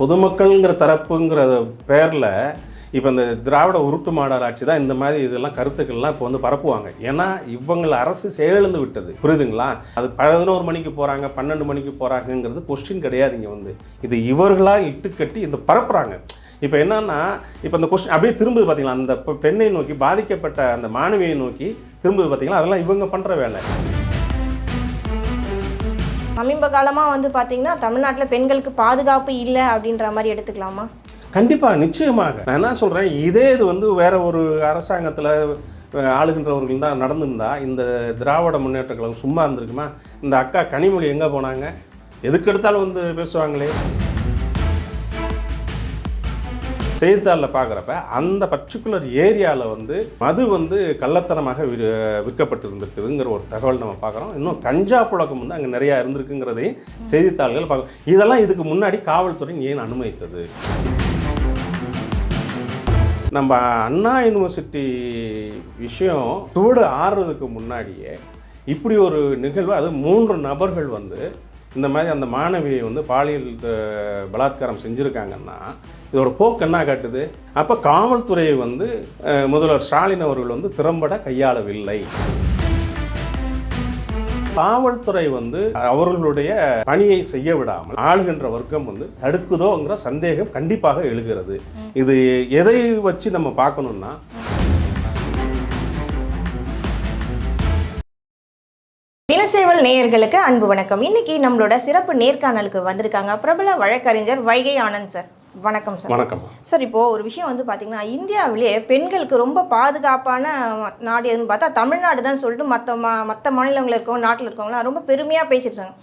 பொதுமக்கள்ங்கிற தரப்புங்கிற பேரில் இப்போ இந்த திராவிட உருட்டு மாடல் ஆட்சி தான் இந்த மாதிரி இதெல்லாம் கருத்துக்கள்லாம் இப்போ வந்து பரப்புவாங்க. ஏன்னா இவங்களை அரசு செயலிழந்து விட்டது. புரியுதுங்களா? அது பதினோரு மணிக்கு போகிறாங்க பன்னெண்டு மணிக்கு போகிறாங்கங்கிறது கொஸ்டின் கிடையாது இங்கே வந்து. இது இவர்களாக இட்டு கட்டி இந்த பரப்புகிறாங்க இப்போ என்னன்னா இப்போ இந்த கொஸ்டின் அப்படியே திரும்புது பார்த்தீங்களா அந்த பெண்ணை நோக்கி பாதிக்கப்பட்ட அந்த மாணவியை நோக்கி திரும்புது பார்த்தீங்களா அதெல்லாம் இவங்க பண்ணுற வேலை. சமீப காலமாக வந்து பார்த்தீங்கன்னா தமிழ்நாட்டில் பெண்களுக்கு பாதுகாப்பு இல்லை அப்படின்ற மாதிரி எடுத்துக்கலாமா? கண்டிப்பாக நிச்சயமாக. நான் என்ன சொல்கிறேன் இதே இது வந்து வேற ஒரு அரசாங்கத்தில் ஆளுகின்றவர்கள் தான் நடந்திருந்தா இந்த திராவிட முன்னேற்ற கழகம் சும்மா இருந்திருக்குமா? இந்த அக்கா கனிமொழி எங்கே போனாங்க? எதுக்கு எடுத்தாலும் வந்து பேசுவாங்களே. செய்தித்தாளில் பார்க்குறப்ப அந்த பர்டிகுலர் ஏரியாவில் வந்து மது வந்து கள்ளத்தனமாக வி விற்கப்பட்டு இருந்திருக்குதுங்கிற ஒரு தகவல் நம்ம பார்க்குறோம். இன்னும் கஞ்சா புழக்கம் வந்து அங்கே நிறையா இருந்திருக்குங்கிறதையும் செய்தித்தாள்கள் பார்க்குறோம். இதெல்லாம் இதுக்கு முன்னாடி காவல்துறை ஏன் அனுமதித்தது? நம்ம அண்ணா யூனிவர்சிட்டி விஷயம் தோடு ஆறுறதுக்கு முன்னாடியே இப்படி ஒரு நிகழ்வு அது மூன்று நபர்கள் வந்து இந்த மாதிரி அந்த மாணவியை வந்து பாலியல் பலாத்காரம் செஞ்சுருக்காங்கன்னா இதோட போக்கு என்ன காட்டுது? அப்போ காவல்துறையை வந்து முதல்வர் ஸ்டாலின் அவர்கள் வந்து திறம்பட கையாளவில்லை. காவல்துறை வந்து அவர்களுடைய பணியை செய்ய விடாமல் ஆளுகின்ற வர்க்கம் வந்து தடுக்குதோங்கிற சந்தேகம் கண்டிப்பாக எழுகிறது. இது எதை வச்சு நம்ம பார்க்கணும்னா தினசேவல் நேயர்களுக்கு அன்பு வணக்கம். இன்னைக்கு நம்மளோட சிறப்பு நேர்காணலுக்கு வந்திருக்காங்க பிரபல வழக்கறிஞர் வைகை ஆனந்த் சார். வணக்கம் சார். வணக்கம். சார் இப்போ ஒரு விஷயம் வந்து பார்த்தீங்கன்னா இந்தியாவிலேயே பெண்களுக்கு ரொம்ப பாதுகாப்பான நாடு எதுன்னு பார்த்தா தமிழ்நாடு தான் சொல்லிட்டு மற்ற மா மற்ற மாநிலங்களில் இருக்கவங்க நாட்டில் இருக்கவங்களாம் ரொம்ப பெருமையாக பேசிட்டு இருக்காங்க.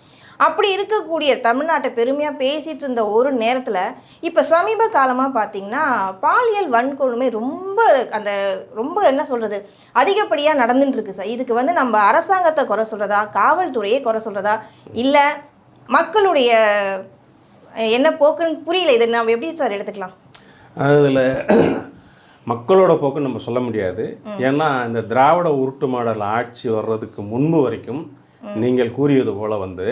அப்படி இருக்கக்கூடிய தமிழ்நாட்டை பெருமையாக பேசிட்டு இருந்த ஒரு நேரத்தில் இப்போ சமீப காலமாக பார்த்தீங்கன்னா பாலியல் வன்கொடுமை ரொம்ப அந்த ரொம்ப என்ன சொல்கிறது அதிகப்படியாக நடந்துட்டு இருக்கு சார். இதுக்கு வந்து நம்ம அரசாங்கத்தை குறை சொல்கிறதா காவல்துறையே குறை சொல்கிறதா இல்லை மக்களுடைய என்ன போக்குன்னு புரியல. இதை நம்ம எப்படி சார் எடுத்துக்கலாம்? அதில் மக்களோட போக்கு நம்ம சொல்ல முடியாது. ஏன்னா இந்த திராவிட உருட்டு மாடல் ஆட்சி வர்றதுக்கு முன்பு வரைக்கும் நீங்கள் கூறியது போல வந்து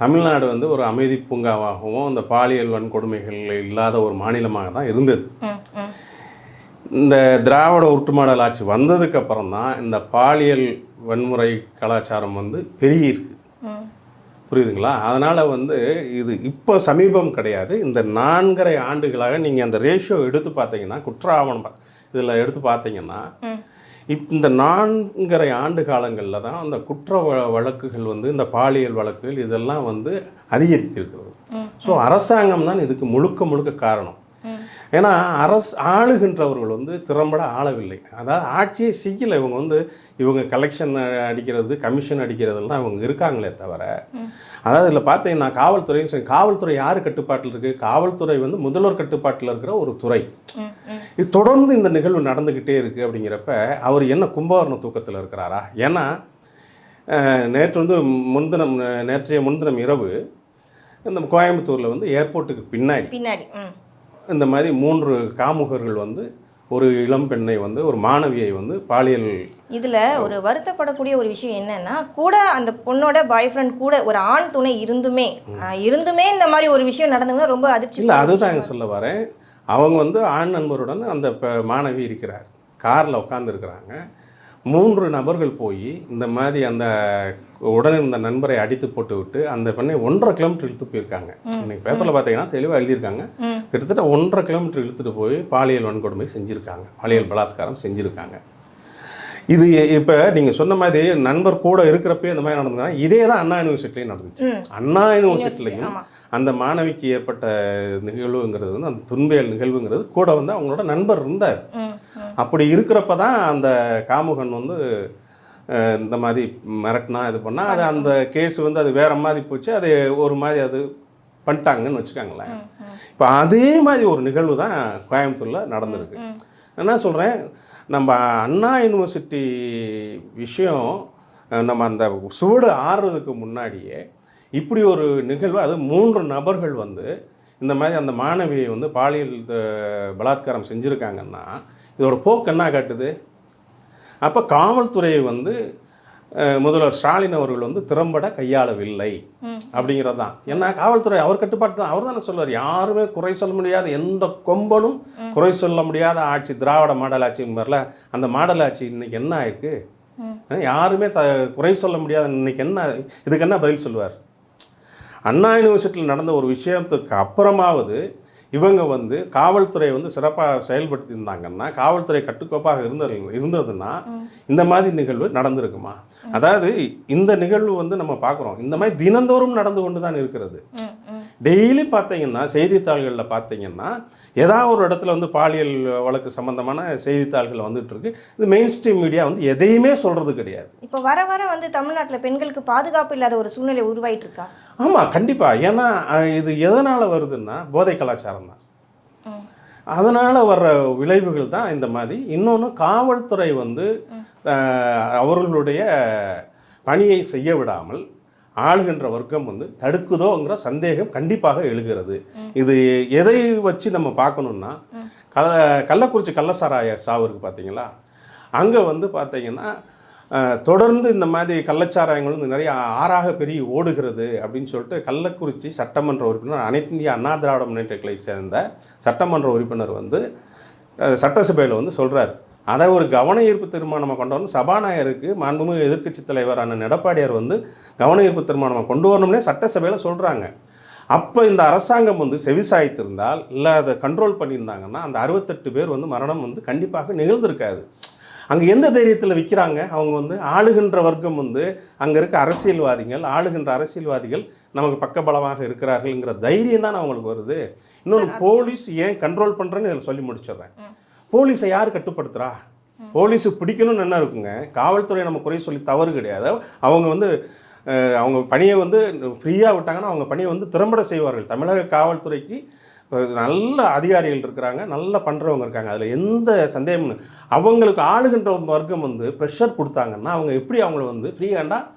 தமிழ்நாடு வந்து ஒரு அமைதி பூங்காவாகவும் இந்த பாலியல் வன்கொடுமைகள் இல்லாத ஒரு மாநிலமாக தான் இருந்தது. இந்த திராவிட மாடல் ஆட்சி வந்ததுக்கு அப்புறம் தான் இந்த பாலியல் வன்முறை கலாச்சாரம் வந்து பெருகியிருக்கு. ம். புரியுதுங்களா? அதனால் வந்து இது இப்போ சமீபம் கிடையாது. இந்த நான்கரை ஆண்டுகளாக நீங்கள் அந்த ரேஷியோ எடுத்து பார்த்தீங்கன்னா குற்ற ஆவணம் இதில் எடுத்து பார்த்தீங்கன்னா இப் இந்த நான்கரை ஆண்டு காலங்களில் தான் அந்த குற்ற வழக்குகள் வந்து இந்த பாலியல் வழக்குகள் இதெல்லாம் வந்து அதிகரித்திருக்கிறது. ஸோ அரசாங்கம் தான் இதுக்கு முழுக்க முழுக்க காரணம். ஏன்னா அரசு ஆளுகின்றவர்கள் வந்து திறம்பட ஆளவில்லை. அதாவது ஆட்சியை செய்யலை இவங்க வந்து இவங்க கலெக்ஷன் அடிக்கிறது கமிஷன் அடிக்கிறதுல தான் இவங்க இருக்காங்களே தவிர. அதாவது இதில் பார்த்தீங்கன்னா காவல்துறையும் சரி காவல்துறை யார் கட்டுப்பாட்டில் இருக்குது காவல்துறை வந்து முதல்வர் கட்டுப்பாட்டில் இருக்கிற ஒரு துறை. இது தொடர்ந்து இந்த நிகழ்வு நடந்துக்கிட்டே இருக்குது அப்படிங்கிறப்ப அவர் என்ன கும்பகர்ண தூக்கத்தில் இருக்கிறாரா? ஏன்னா நேற்று வந்து முன்தினம் நேற்றைய முன்தினம் இரவு இந்த கோயம்புத்தூரில் வந்து ஏர்போர்ட்டுக்கு பின்னாடி. பின்னாடி இந்த மாதிரி மூன்று காமுகர்கள் வந்து ஒரு இளம் பெண்ணை வந்து ஒரு மாணவியை வந்து பாலியல் இதுல ஒரு வருத்தப்படக்கூடிய ஒரு விஷயம் என்னன்னா கூட அந்த பொண்ணோட பாய் ஃப்ரெண்ட் கூட ஒரு ஆண் துணை இருந்துமே இருந்துமே இந்த மாதிரி ஒரு விஷயம் நடந்ததுன்னா ரொம்ப அதிர்ச்சி இல்லை அதுதான் சொல்ல வரேன். அவங்க வந்து ஆண் நண்பருடன் அந்த மாணவி இருக்கிறார். காரில் உட்காந்துருக்கிறாங்க மூன்று நபர்கள் போய் இந்த மாதிரி அந்த உடன் இருந்த நண்பரை அடித்து போட்டு விட்டு அந்த பெண்ணை ஒன்றரை கிலோமீட்டர் இழுத்து போயிருக்காங்க. இன்னைக்கு பேப்பரில் பார்த்தீங்கன்னா தெளிவாக எழுதியிருக்காங்க. கிட்டத்தட்ட ஒன்றரை கிலோமீட்டர் இழுத்துட்டு போய் பாலியல் வன்கொடுமை செஞ்சுருக்காங்க. பாலியல் பலாத்காரம் செஞ்சுருக்காங்க. இது இப்போ நீங்கள் சொன்ன மாதிரி நண்பர் கூட இருக்கிறப்பே இந்த மாதிரி நடந்ததுன்னா இதே தான் அண்ணா யூனிவர்சிட்டிலையும் நடந்துச்சு. அண்ணா யூனிவர்சிட்டிலையும் அந்த மாணவிக்கு ஏற்பட்ட நிகழ்வுங்கிறது வந்து அந்த துன்பியல் நிகழ்வுங்கிறது கூட வந்து அவங்களோட நண்பர் இருந்தார். அப்படி இருக்கிறப்ப தான் அந்த காமுகன் வந்து இந்த மாதிரி மிரட்டினா இது பண்ணால் அது அந்த கேஸ் வந்து அது வேற மாதிரி போச்சு. அது ஒரு மாதிரி அது பண்ணிட்டாங்கன்னு வச்சுக்கோங்களேன். இப்போ அதே மாதிரி ஒரு நிகழ்வு தான் கோயம்புத்தூரில் நடந்திருக்கு. என்ன சொல்கிறேன் நம்ம அண்ணா யூனிவர்சிட்டி விஷயம் நம்ம அந்த சுவடு ஆறுறதுக்கு முன்னாடியே இப்படி ஒரு நிகழ்வு அது மூன்று நபர்கள் வந்து இந்த மாதிரி அந்த மாணவியை வந்து பாலியல் பலாத்காரம் செஞ்சுருக்காங்கன்னா இதோட போக்கு என்ன காட்டுது? அப்போ காவல்துறையை வந்து முதல்வர் ஸ்டாலின் அவர்கள் வந்து திறம்பட கையாளவில்லை. அப்படிங்கிறது தான் ஏன்னா காவல்துறை அவர் கட்டுப்பாட்டு தான். அவர் தானே சொல்லுவார் யாருமே குறை சொல்ல முடியாத எந்த கொம்பனும் குறை சொல்ல முடியாத ஆட்சி திராவிட மாடல் ஆட்சின்னு மாதிரில அந்த மாடல் ஆட்சி இன்னைக்கு என்ன ஆயிருக்கு? யாருமே த குறை சொல்ல முடியாத இன்னைக்கு என்ன இதுக்கு என்ன பதில் சொல்லுவார்? அண்ணா யூனிவர்சிட்டியில் நடந்த ஒரு விஷயத்துக்கு அப்புறமாவது இவங்க வந்து காவல்துறை வந்து சிறப்பாக செயல்படுத்தி இருந்தாங்கன்னா காவல்துறை கட்டுக்கோப்பாக இருந்த இருந்ததுன்னா இந்த மாதிரி நிகழ்வு நடந்திருக்குமா? அதாவது இந்த நிகழ்வு வந்து நம்ம பார்க்குறோம். இந்த மாதிரி தினந்தோறும் நடந்து கொண்டு தான் இருக்கிறது. டெய்லி பார்த்தீங்கன்னா செய்தித்தாள்களில் பார்த்தீங்கன்னா ஏதாவது ஒரு இடத்துல வந்து பாலியல் வழக்கு சம்பந்தமான செய்தித்தாள்கள் வந்துட்டு இருக்கு இது மெயின் ஸ்ட்ரீம் மீடியா வந்து எதையுமே சொல்றது கிடையாது. இப்போ வர வர வந்து தமிழ்நாட்டில் பெண்களுக்கு பாதுகாப்பு இல்லாத ஒரு சூழ்நிலை உருவாயிட்டு இருக்கா ஆமாம் கண்டிப்பாக ஏன்னா இது எதனால் வருதுன்னா போதை கலாச்சாரம் தான். அதனால் வர்ற விளைவுகள் தான் இந்த மாதிரி. இன்னொன்று காவல்துறை வந்து அவர்களுடைய பணியை செய்ய விடாமல் ஆளுகின்ற வர்க்கம் வந்து தடுக்குதோங்கிற சந்தேகம் கண்டிப்பாக எழுகிறது. இது எதை வச்சு நம்ம பார்க்கணுன்னா கள்ள கள்ளக்குறிச்சி கள்ளசாராய சாவு இருக்கு பார்த்தீங்களா? அங்கே வந்து பார்த்தீங்கன்னா தொடர்ந்து இந்த மாதிரி கள்ளச்சாராயங்கள் வந்து நிறைய ஆறாக பெரிய ஓடுகிறது அப்படின்னு சொல்லிட்டு கள்ளக்குறிச்சி சட்டமன்ற உறுப்பினர் அனைத்து இந்திய அண்ணா திராவிட முன்னேற்றங்களை சேர்ந்த சட்டமன்ற உறுப்பினர் வந்து சட்டசபையில் வந்து சொல்கிறார் அதை ஒரு கவன ஈர்ப்பு தீர்மானமாக கொண்டு வரணும். சபாநாயகருக்கு மாண்புமிகு எதிர்க்கட்சி தலைவர் அண்ணன் எடப்பாடியார் வந்து கவன ஈர்ப்பு தீர்மானமாக கொண்டு வரணும்னே சட்டசபையில் சொல்கிறாங்க அப்போ இந்த அரசாங்கம் வந்து செவிசாய்த்திருந்தால் இல்லை அதை கண்ட்ரோல் பண்ணியிருந்தாங்கன்னா அந்த அறுபத்தெட்டு பேர் வந்து மரணம் வந்து கண்டிப்பாக நிகழ்ந்திருக்காது. அங்கே எந்த தைரியத்தில் விற்கிறாங்க அவங்க வந்து ஆளுகின்ற வர்க்கம் வந்து அங்கே இருக்க அரசியல்வாதிகள் ஆளுகின்ற அரசியல்வாதிகள் நமக்கு பக்கபலமாக இருக்கிறார்கள்ங்கிற தைரியம் தான் அவங்களுக்கு வருது. இன்னொன்று போலீஸ் ஏன் கண்ட்ரோல் பண்ணுறேன்னு இதில் சொல்லி முடிச்சிடுறேன். போலீஸை யார் கட்டுப்படுத்துறா? போலீஸு பிடிக்கணும்னு என்ன இருக்குங்க? காவல்துறை நம்ம குறை சொல்லி தவறு கிடையாது. அவங்க வந்து அவங்க பணியை வந்து ஃப்ரீயாக விட்டாங்கன்னா அவங்க பணியை வந்து திறம்பட செய்வார்கள். தமிழக காவல்துறைக்கு நல்ல அதிகாரிகள் இருக்கிறாங்க நல்லா பண்ணுறவங்க இருக்காங்க. அதில் எந்த சந்தேகமும் அவங்களுக்கு ஆளுகின்ற வர்க்கம் வந்து ப்ரெஷர் கொடுத்தாங்கன்னா அவங்க எப்படி அவங்கள வந்து ஃப்ரீ ஹேண்டாக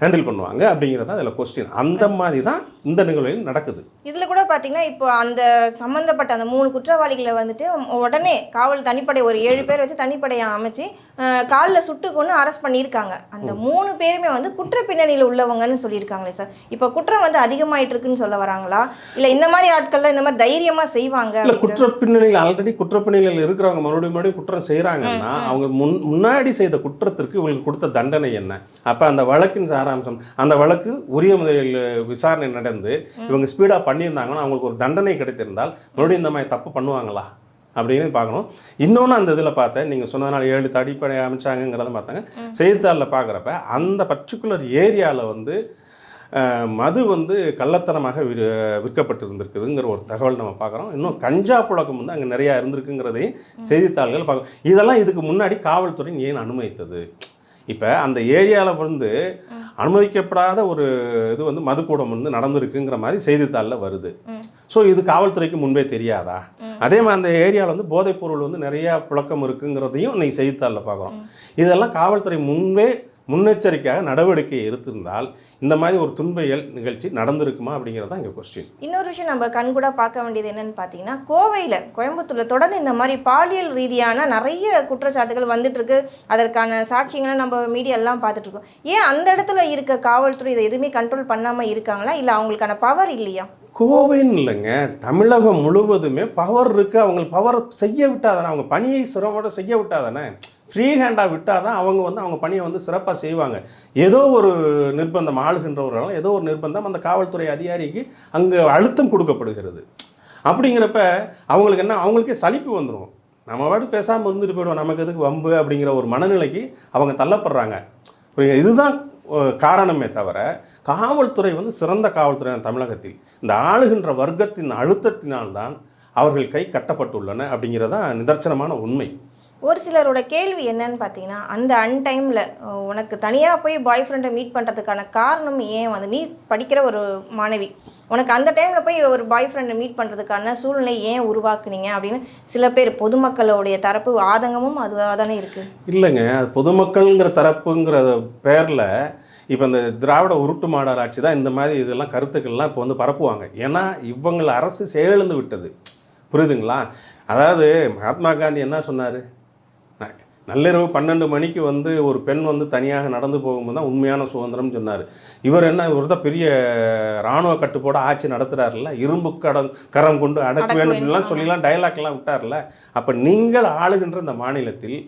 ஹேண்டில் பண்ணுவாங்க அப்படிங்கிறது தான் இதில் கொஸ்டின் அந்த மாதிரி தான் இந்த நிகழ்வில் நடக்குது. இதில் கூட பார்த்தீங்கன்னா இப்போ அந்த சம்மந்தப்பட்ட அந்த மூணு குற்றவாளிகளை வந்துட்டு உடனே காவல் தனிப்படை ஒரு ஏழு பேர் வச்சு தனிப்படையை அமைச்சு காலில் சுட்டு கொண்டு அரெஸ்ட் பண்ணியிருக்காங்க. அந்த மூணு பேருமே வந்து குற்ற பின்னணியில் உள்ளவங்கன்னு சொல்லியிருக்காங்களே சார் இப்போ குற்றம் வந்து அதிகமாயிட்டு இருக்குன்னு சொல்ல வராங்களா? இல்லை இந்த மாதிரி ஆட்கள்லாம் இந்த மாதிரி தைரியமாக செய்வாங்க இல்லை குற்ற பின்னணியில் ஆல்ரெடி குற்ற பின்னணியில் இருக்கிறவங்க மறுபடியும் மறுபடியும் குற்றம் செய்கிறாங்கன்னா அவங்க முன் முன்னாடி செய்த குற்றத்திற்கு இவங்களுக்கு கொடுத்த தண்டனை என்ன? அப்போ அந்த வழக்கின் சாராம்சம் அந்த வழக்கு உரிய முறையில் விசாரணை நடந்து இவங்க ஸ்பீடாக பண்ணியிருந்தாங்கன்னா அவங்களுக்கு ஒரு தண்டனை கிடைத்திருந்தால் மறுபடியும் இந்த மாதிரி தப்பு பண்ணுவாங்களா? அப்படின்னு பார்க்கணும். இன்னொன்று அந்த இதில் பார்த்தேன் நீங்கள் சொன்னதுனால ஏழு தடிப்படை அமைச்சாங்கங்கிறத பார்த்தாங்க. செய்தித்தாளில் பார்க்குறப்ப அந்த பர்டிகுலர் ஏரியாவில் வந்து மது வந்து கள்ளத்தனமாக வி விற்கப்பட்டிருந்திருக்குதுங்கிற ஒரு தகவல் நம்ம பார்க்குறோம். இன்னும் கஞ்சா புழக்கம் வந்து அங்கே நிறையா இருந்திருக்குங்கிறதையும் செய்தித்தாள்கள் பார்க்கணும் இதெல்லாம் இதுக்கு முன்னாடி காவல்துறை ஏன் அனுமதித்தது? இப்போ அந்த ஏரியாவில் வந்து அனுமதிக்கப்படாத ஒரு இது வந்து மதுக்கூடம் வந்து நடந்திருக்குங்கிற மாதிரி செய்தித்தாளில் வருது. ஸோ இது காவல்துறைக்கு முன்பே தெரியாதா? அதே மாதிரி அந்த ஏரியாவில் வந்து போதைப் பொருள் வந்து நிறையா புழக்கம் இருக்குங்கிறதையும் இன்னைக்கு செய்தித்தாளில் பார்க்குறோம். இதெல்லாம் காவல்துறை முன்பே முன்னெச்சரிக்கையாக நடவடிக்கை எடுத்திருந்தால் இந்த மாதிரி ஒரு துன்பவியல் நிகழ்ச்சி நடந்திருக்குமா அப்படிங்கிறது தான் இங்கே கொஸ்டின் இன்னொரு விஷயம் நம்ம கண்கூட பார்க்க வேண்டியது என்னன்னு பார்த்தீங்கன்னா கோவையில் கோயம்புத்தூர்ல தொடர்ந்து இந்த மாதிரி பாலியல் ரீதியான நிறைய குற்றச்சாட்டுகள் வந்துட்டு இருக்கு அதற்கான சாட்சியங்களை நம்ம மீடியா எல்லாம் பார்த்துட்டு இருக்கோம் ஏன் அந்த இடத்துல இருக்க காவல்துறை இதை எதுவுமே கண்ட்ரோல் பண்ணாமல் இருக்காங்களா? இல்லை அவங்களுக்கான பவர் இல்லையா? கோவைன்னு இல்லைங்க. தமிழகம் முழுவதுமே பவர் இருக்குது அவங்க பவர் செய்ய விட்டாதானே? அவங்க பணியை சிரமோட செய்ய விட்டாதானே? ஃப்ரீ ஹேண்டாக விட்டால் தான் அவங்க வந்து அவங்க பணியை வந்து சிறப்பாக செய்வாங்க. ஏதோ ஒரு நிர்பந்தம் ஆளுகின்றவர்களால் ஏதோ ஒரு நிர்பந்தம் அந்த காவல்துறை அதிகாரிக்கு அங்கே அழுத்தம் கொடுக்கப்படுகிறது. அப்படிங்கிறப்ப அவங்களுக்கு என்ன அவங்களுக்கே சலிப்பு வந்துடும் நம்ம பாட்டு பேசாமல் இருந்துட்டு போயிடுவோம் நமக்கு எதுக்கு வம்பு அப்படிங்கிற ஒரு மனநிலைக்கு அவங்க தள்ளப்படுறாங்க. இதுதான் காரணமே தவிர காவல்துறை வந்து சிறந்த காவல்துறை தமிழகத்தில். இந்த ஆளுகின்ற வர்க்கத்தின் அழுத்தத்தினால்தான் அவர்கள் கை கட்டப்பட்டுள்ளன அப்படிங்கிறதான் நிதர்சனமான உண்மை. ஒரு சிலரோட கேள்வி என்னன்னு பார்த்தீங்கன்னா அந்த அன்டைமில் உனக்கு தனியாக போய் பாய் ஃப்ரெண்டை மீட் பண்ணுறதுக்கான காரணம் ஏன் வந்து நீ படிக்கிற ஒரு மாணவி உனக்கு அந்த டைமில் போய் ஒரு பாய் ஃப்ரெண்டை மீட் பண்ணுறதுக்கான சூழ்நிலை ஏன் உருவாக்குனீங்க அப்படின்னு சில பேர் பொதுமக்களுடைய தரப்பு ஆதங்கமும் அதுவாக தானே இருக்குது இல்லைங்க அது பொதுமக்கள்ங்கிற தரப்புங்கிற பேரில் இப்போ இந்த திராவிட உருட்டு மாடல் ஆட்சி தான் இந்த மாதிரி இதெல்லாம் கருத்துக்கள்லாம் இப்போ வந்து பரப்புவாங்க. ஏன்னா இவங்களை அரசு செயலிழந்து விட்டது. புரியுதுங்களா? அதாவது மகாத்மா காந்தி என்ன சொன்னார்? நள்ளிரவு பன்னெண்டு மணிக்கு வந்து ஒரு பெண் வந்து தனியாக நடந்து போகும்போது தான் உண்மையான சுதந்திரம்னு சொன்னார். இவர் என்ன இவர் தான் பெரிய இராணுவ கட்டுப்பாடு ஆட்சி நடத்துகிறாருல்ல இரும்பு கடம் கரம் கொண்டு அடக்க அடக்க வேண்டும் வேண்டும், எல்லாம் ஆமா. சொல்லிலாம் டைலாக்லாம் விட்டார்ல அப்போ நீங்கள் ஆளுகின்ற இந்த மாநிலத்தில்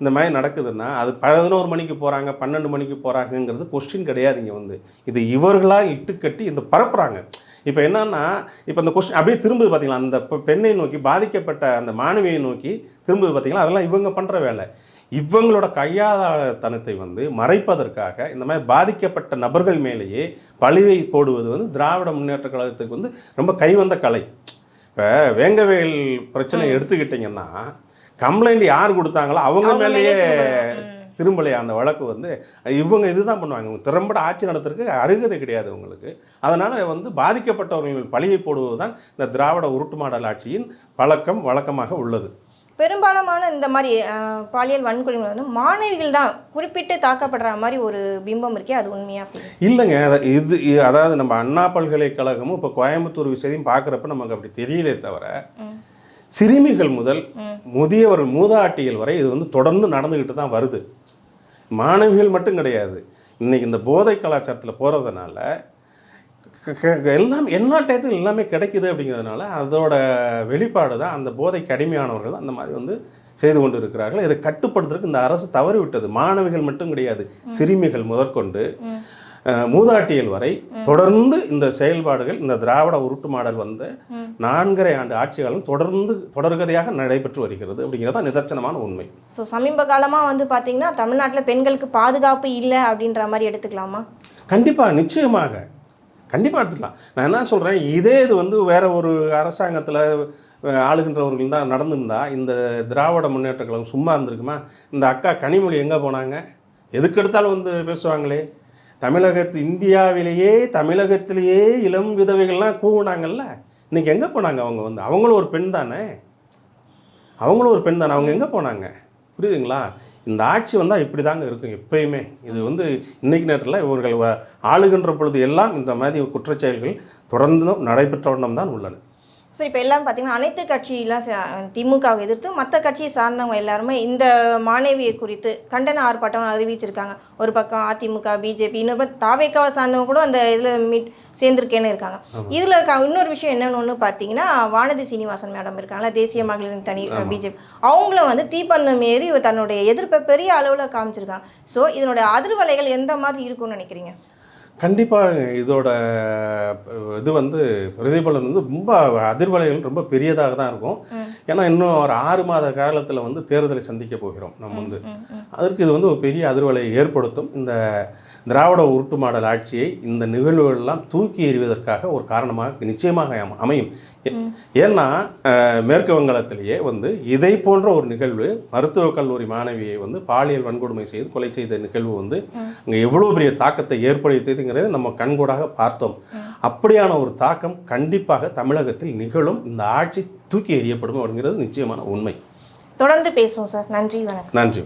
இந்த மாதிரி நடக்குதுன்னா அது பதினோரு மணிக்கு போகிறாங்க பன்னெண்டு மணிக்கு போகிறாங்கங்கிறது கொஸ்டின் கிடையாது இங்கே வந்து. இது இவர்களாக இட்டுக்கட்டி இந்த பரப்புகிறாங்க இப்போ என்னன்னா இப்போ இந்த கொஸ்டின் அப்படியே திரும்புது பார்த்தீங்களா அந்த பெண்ணை நோக்கி பாதிக்கப்பட்ட அந்த மாணவியை நோக்கி திரும்புது பார்த்தீங்களா அதெல்லாம் இவங்க பண்ணுற வேலை. இவங்களோட கையாளத்தனத்தை வந்து மறைப்பதற்காக இந்த மாதிரி பாதிக்கப்பட்ட நபர்கள் மேலேயே பழிவை போடுவது வந்து திராவிட முன்னேற்ற கழகத்துக்கு வந்து ரொம்ப கைவந்த கலை. இப்போ வேங்கவேல் பிரச்சனை எடுத்துக்கிட்டிங்கன்னா கம்ப்ளைண்ட் யார் கொடுத்தாங்களோ அவங்க அவங்க மேலே மேலேயே. திரும்பலையா அந்த வழக்கு வந்து இவங்க இதுதான் பண்ணுவாங்க. இவங்க திறம்பட ஆட்சி நடத்துறதுக்கு அருகதை கிடையாது உங்களுக்கு அதனால் வந்து பாதிக்கப்பட்டவர்கள் பழியை போடுவது தான் இந்த திராவிட உருட்டு மாடல் ஆட்சியின் பழக்கம் வழக்கமாக உள்ளது. பெரும்பாலான இந்த மாதிரி பாலியல் வன்கொடுமை வந்து மாணவிகள் தான் குறிப்பிட்டு தாக்கப்படுற மாதிரி ஒரு பிம்பம் இருக்கே அது உண்மையா? அப்படி இல்லைங்க இது அதாவது நம்ம அண்ணா பல்கலைக்கழகமும் இப்போ கோயம்புத்தூர் விஷயத்தையும் பார்க்குறப்ப நமக்கு அப்படி தெரியலே தவிர. சிறுமிகள் முதல். முதியவர் மூதாட்டிகள் வரை இது வந்து தொடர்ந்து நடந்துக்கிட்டு தான் வருது. மாணவிகள் மட்டும் கிடையாது. இன்னைக்கு இந்த போதை கலாச்சாரத்தில் போகிறதுனால எல்லாம் எல்லா டயத்துக்கும் எல்லாமே கிடைக்குது அப்படிங்கிறதுனால அதோட வெளிப்பாடு தான் அந்த போதைக்கு அடிமையானவர்கள் அந்த மாதிரி வந்து செய்து கொண்டு இருக்கிறார்கள் இதை கட்டுப்படுத்துறதுக்கு இந்த அரசு தவறி விட்டது மாணவிகள் மட்டும் கிடையாது. சிறுமிகள் முதற்கொண்டு. மூதாட்டியல் வரை தொடர்ந்து இந்த செயல்பாடுகள் இந்த திராவிட உருட்டு மாடல் வந்து. நான்கரை ஆண்டு ஆட்சிகாலம் தொடர்ந்து தொடர்கதையாக நடைபெற்று வருகிறது. அப்படிங்கிறது தான் நிதர்சனமான உண்மை. ஸோ சமீப காலமாக வந்து பார்த்தீங்கன்னா தமிழ்நாட்டில் பெண்களுக்கு பாதுகாப்பு இல்லை அப்படின்ற மாதிரி எடுத்துக்கலாமா? கண்டிப்பாக நிச்சயமாக. கண்டிப்பாக எடுத்துக்கலாம். நான் என்ன சொல்கிறேன் இதே இது வந்து வேற ஒரு அரசாங்கத்தில் ஆளுகின்றவர்கள் தான் நடந்திருந்தா இந்த திராவிட முன்னேற்ற கழகம் சும்மா இருந்திருக்குமா? இந்த அக்கா கனிமொழி எங்கே போனாங்க? எதுக்கு எடுத்தாலும் வந்து பேசுவாங்களே. தமிழகத்து இந்தியாவிலேயே தமிழகத்திலேயே இளம் விதவைகள்லாம் கூவுனாங்கல்ல? இன்னைக்கு எங்கே போனாங்க அவங்க வந்து? அவங்களும் ஒரு பெண் தானே? அவங்களும் ஒரு பெண் தானே? அவங்க எங்கே போனாங்க? புரியுதுங்களா? இந்த ஆட்சி வந்தால் இப்படி தாங்க இருக்கும் எப்பயுமே. இது வந்து இன்னைக்கு நேரத்தில் இவர்கள் ஆளுகின்ற பொழுது எல்லாம் இந்த மாதிரி குற்றச்செயல்கள் தொடர்ந்தும் நடைபெற்ற வண்ணம் தான் உள்ளன ஸோ இப்போ எல்லாம் பார்த்தீங்கன்னா அனைத்து கட்சியெல்லாம் ச- திமுகவை எதிர்த்து மற்ற கட்சியை சார்ந்தவங்க எல்லாருமே இந்த மாணவியை குறித்து கண்டன ஆர்ப்பாட்டம் அறிவிச்சிருக்காங்க. ஒரு பக்கம் அதிமுக பிஜேபி இன்னொரு பக்கம் தாவேக்காவை சார்ந்தவங்க கூட அந்த இதில் மீட் சேர்ந்துருக்கேன்னு இருக்காங்க. இதில் இன்னொரு விஷயம் என்னன்னு ஒன்று பார்த்தீங்கன்னா வானதி சீனிவாசன் மேடம் இருக்காங்களா தேசிய மகளிர் தனி பிஜேபி. அவங்கள வந்து தீப்பந்தம் ஏறி தன்னுடைய எதிர்ப்பை பெரிய அளவில் காமிச்சிருக்காங்க. ஸோ இதனுடைய அதிர்வலைகள் எந்த மாதிரி இருக்கும்னு நினைக்கிறீங்க? கண்டிப்பாக இதோட இது வந்து பிரதிபலன் வந்து ரொம்ப அதிர்வலைகள் ரொம்ப பெரியதாக தான் இருக்கும். ஏன்னா இன்னும் ஒரு ஆறு மாத காலத்தில் வந்து தேர்தலை சந்திக்க போகிறோம் நம்ம வந்து. அதற்கு இது வந்து ஒரு பெரிய அதிர்வலையை ஏற்படுத்தும் இந்த திராவிட உருட்டு மாடல் ஆட்சியை இந்த நிகழ்வுகள் எல்லாம் தூக்கி எறிவதற்காக ஒரு காரணமாக நிச்சயமாக அம- அமையும். ஏன்னா மேற்கு வங்காளத்திலேயே வந்து இதை போன்ற ஒரு நிகழ்வு மருத்துவக் கல்லூரி மாணவியை வந்து பாலியல் வன்கொடுமை செய்து கொலை செய்த நிகழ்வு வந்து அங்கே எவ்வளோ பெரிய தாக்கத்தை ஏற்படுத்தியதுங்கிறதை நம்ம கண்கூடாக பார்த்தோம். அப்படியான ஒரு தாக்கம் கண்டிப்பாக தமிழகத்தில் நிகழும். இந்த ஆட்சி தூக்கி எறியப்படும் அப்படிங்கிறது நிச்சயமான உண்மை. தொடர்ந்து பேசுவோம் சார். நன்றி வணக்கம். நன்றி.